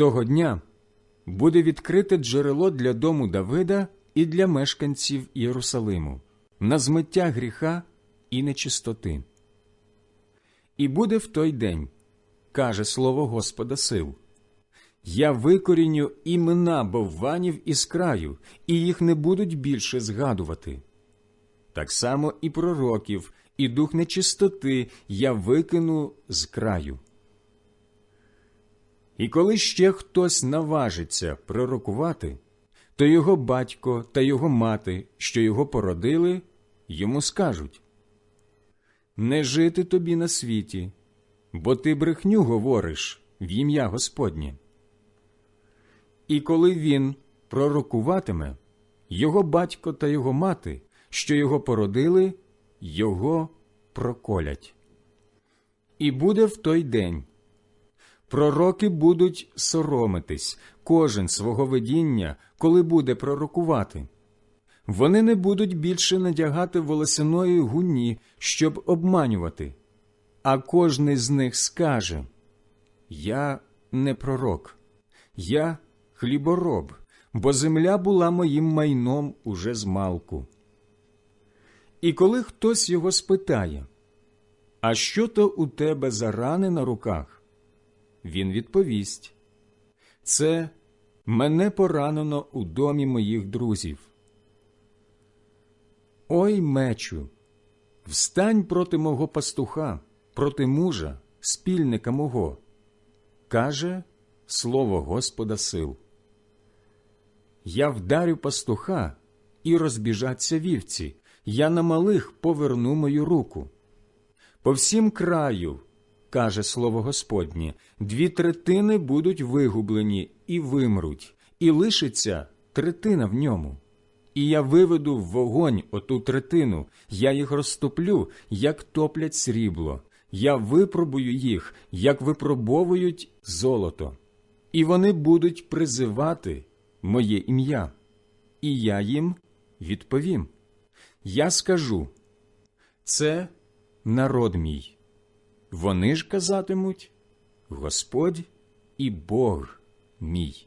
Того дня буде відкрите джерело для дому Давида і для мешканців Єрусалиму на змиття гріха і нечистоти. І буде в той день, каже слово Господа сил. Я викоріню імена бовванів із краю, і їх не будуть більше згадувати. Так само і пророків, і дух нечистоти я викину з краю. І коли ще хтось наважиться пророкувати, то його батько та його мати, що його породили, йому скажуть Не жити тобі на світі, бо ти брехню говориш в ім'я Господнє. І коли він пророкуватиме, його батько та його мати, що його породили, його проколять. І буде в той день. Пророки будуть соромитись, кожен свого видіння, коли буде пророкувати. Вони не будуть більше надягати волосяної гуні, щоб обманювати, а кожний з них скаже Я не пророк, я хлібороб, бо земля була моїм майном уже з малку. І коли хтось його спитає, А що то у тебе за рани на руках? Він відповість Це мене поранено у домі моїх друзів. Ой, мечу, встань проти мого пастуха, проти мужа, спільника мого, каже слово Господа сил. Я вдарю пастуха і розбіжаться вівці, я на малих поверну мою руку. По всім краю, каже слово Господнє, дві третини будуть вигублені і вимруть, і лишиться третина в ньому. І я виведу в вогонь оту третину, я їх розтоплю, як топлять срібло, я випробую їх, як випробовують золото, і вони будуть призивати моє ім'я, і я їм відповім. Я скажу це народ мій. Вони ж казатимуть Господь і Бог мій.